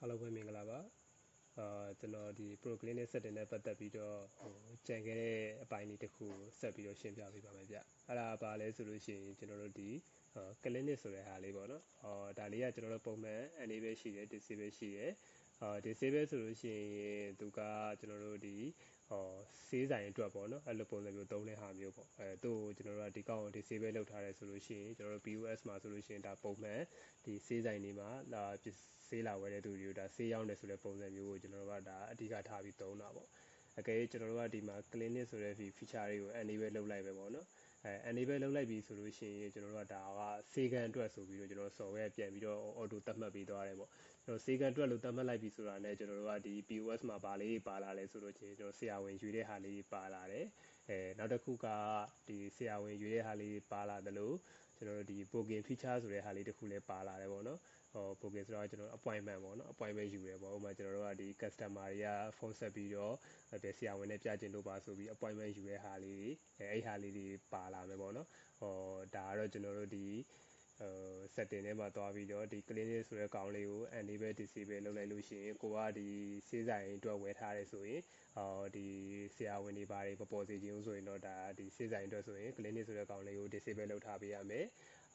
အားလုံးပဲမင်္ဂလာပါအာကျွန်တော်ဒီ Pro Clinic Setting နဲ့ပတ်သက်ပြီးတော့ဟိုကြံခဲ့တဲ့အပိုင်းလေးတစ်ခုကိုဆက်ပြီးတော့ရှင်းပြပေးပါမယ်ဗျအဲ့ဒါဘာလဲဆိုလို့ရှိရင်ကျွန်တော်တို့ဒီ clinic ဆိုတဲ့ဟာလေးပေါ့နော်အော်ဒါလေးကကျွန်တော်တို့ပုံမှန် enable ရှိတယ် disable ရှိတယ်အာ disable ဆိုလို့ရှိရင်သူကကျွန်တော်တို့ဒီ ဟောစေးဆိုင်အတွက်ပေါ့နော်အဲ့လိုပုံစံမျိုးသုံးတဲ့ဟာမျိုးပေါ့အဲသူ့ကိုကျွန်တော်တို့ကဒီကောင်ကို disable လုပ်ထားတယ်ဆိုလို့ရှိရင်ကျွန်တော်တို့ POS မှာဆိုလို့ရှိရင်ဒါပုံမှန်ဒီစေးဆိုင်တွေမှာလာစေးလာဝယ်တဲ့သူတွေကိုဒါစေးရောင်းတယ်ဆိုတဲ့ပုံစံမျိုးကိုကျွန်တော်တို့ကဒါအဓိကထားပြီးသုံးတာပေါ့အကယ်ကျွန်တော်တို့ကဒီမှာ clinic ဆိုတဲ့ feature တွေကို enable လုပ်လိုက်ပဲပေါ့နော် အဲ enable လုပ်လိုက်ပြီဆိုလို့ရှိရင်ကျွန်တော်တို့ကဒါကစေကန်အတွက်ဆိုပြီးတော့ကျွန်တော် software ပြန်ပြီးတော့ auto သတ်မှတ်ပေးသွားတယ်ပေါ့ကျွန်တော်စေကန်အတွက်လို့သတ်မှတ်လိုက်ပြီဆိုတာနဲ့ကျွန်တော်တို့ကဒီ POS မှာပါလေးပါလာလဲဆိုလို့ချင်းကျွန်တော်ဆရာဝန်ယူတဲ့ဟာလေးပါလာတယ် အဲနောက်တစ်ခုကဒီဆရာဝန်ယူတဲ့ဟာလေးပါလာတယ်လို့ကျွန်တော်တို့ဒီ booking feature ဆိုတဲ့ဟာလေးတစ်ခုလည်းပါလာတယ်ပေါ့နော်ဟော booking ဆိုတော့ကျွန်တော် appointment ပေါ့နော် appointment ယူတယ်ပေါ့ဥပမာကျွန်တော်တို့ကဒီ customer တွေကဖုန်းဆက်ပြီးတော့ဒီဆရာဝန်နဲ့ပြကျင်လို့ပါဆိုပြီး appointment ယူတဲ့ဟာလေးတွေအဲအဲ့ဟာလေးတွေပါလာမယ်ပေါ့နော်ဟောဒါကတော့ကျွန်တော်တို့ဒီ ဟို setting ထဲမှာသွားပြီးတော့ဒီ clinic ဆိုတဲ့ကောင်လေးကို enable disable လုပ်လိုက်လို့ရှိရင်ကိုကဒီစေးဆိုင်အတွက်ဝယ်ထားတယ်ဆိုရင်ဟောဒီဆရာဝန်တွေဘာတွေပေါ်ပေါ်စီခြင်းဆိုရင်တော့ဒါဒီစေးဆိုင်အတွက်ဆိုရင် clinic ဆိုတဲ့ကောင်လေးကို disable လုပ်ထားပေးရမယ်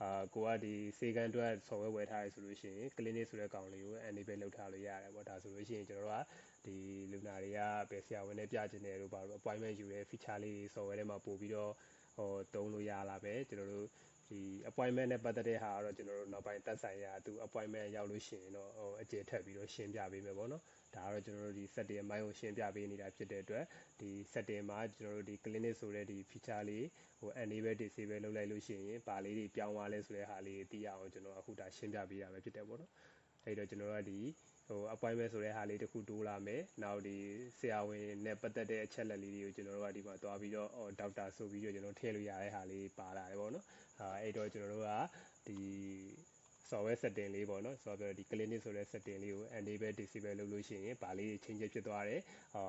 အာကိုကဒီစေကန်အတွက် software ဝယ်ထားရဆိုလို့ရှိရင် clinic ဆိုတဲ့ကောင်လေးကို enable လုပ်ထားလို့ရတယ်ပေါ့ဒါဆိုလို့ရှိရင်ကျွန်တော်တို့ကဒီလူနာတွေကဘယ်ဆရာဝန်နဲ့ပြကျင်တယ်လို့ပါတော့ appointment ယူတဲ့ feature လေး software ထဲမှာပို့ပြီးတော့ဟိုတုံးလို့ရလာပဲကျွန်တော်တို့ ဒီ appointment နဲ့ပတ်သက်တဲ့ဟာကတော့ကျွန်တော်တို့နောက်ပိုင်းတက်ဆိုင်ရာသူ appointment ရောက်လို့ရှိရင်တော့ဟိုအကျေထက်ပြီးတော့ရှင်းပြပေးမယ်ပေါ့နော်ဒါကတော့ကျွန်တော်တို့ဒီ setting အပိုင်းကိုရှင်းပြပေးနေတာဖြစ်တဲ့အတွက်ဒီ setting မှာကျွန်တော်တို့ဒီ clinic ဆိုတဲ့ဒီ feature လေးဟို enable disable လုပ်လိုက်လို့ရှိရင်ပါလေးတွေပြောင်းသွားလဲဆိုတဲ့ဟာလေးသိရအောင်ကျွန်တော်အခုဒါရှင်းပြပေးတာပဲဖြစ်တယ်ပေါ့နော် အဲ့တော့ကျွန်တော်တို့ကဒီဟို appointment ဆိုတဲ့ဟာလေးတစ်ခုတိုးလာမယ်နောက်ဒီဆရာဝန်နဲ့ပတ်သက်တဲ့အချက်လက်လေးတွေကိုကျွန်တော်တို့ကဒီမှာသွားပြီးတော့ဒေါက်တာဆိုပြီးတော့ကျွန်တော်ထည့်လို့ရတဲ့ဟာလေးပါလာတယ်ပေါ့နော်အဲအဲ့တော့ကျွန်တော်တို့ကဒီ software setting လေးပေါ့နော်ဆိုတော့ဒီ clinic ဆိုတဲ့ setting လေးကို enable disable လုပ်လို့ရှိရင်ဗာလေး change ဖြစ်သွားတယ်အာ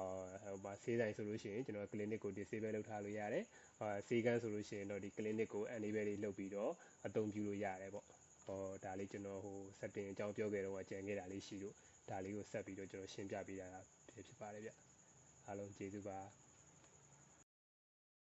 ဟိုမှာဆေးဆိုင်ဆိုလို့ရှိရင်ကျွန်တော် clinic ကို disable လုပ်ထားလို့ရတယ်အာဆေးကန်းဆိုလို့ရှိရင်တော့ဒီ clinic ကို enable လေးလုပ်ပြီးတော့အသုံးပြုလို့ရတယ်ပေါ့ ဟောဒါလေးကျွန်တော်ဟို setting အကြောင်းပြောခဲ့တော့ကြံခဲ့တာလေးရှိလို့ဒါလေးကိုဆက်ပြီးတော့ကျွန်တော်ရှင်းပြပေးတာဖြစ်ပါတယ်ဗျအားလုံးကျေးဇူးပါ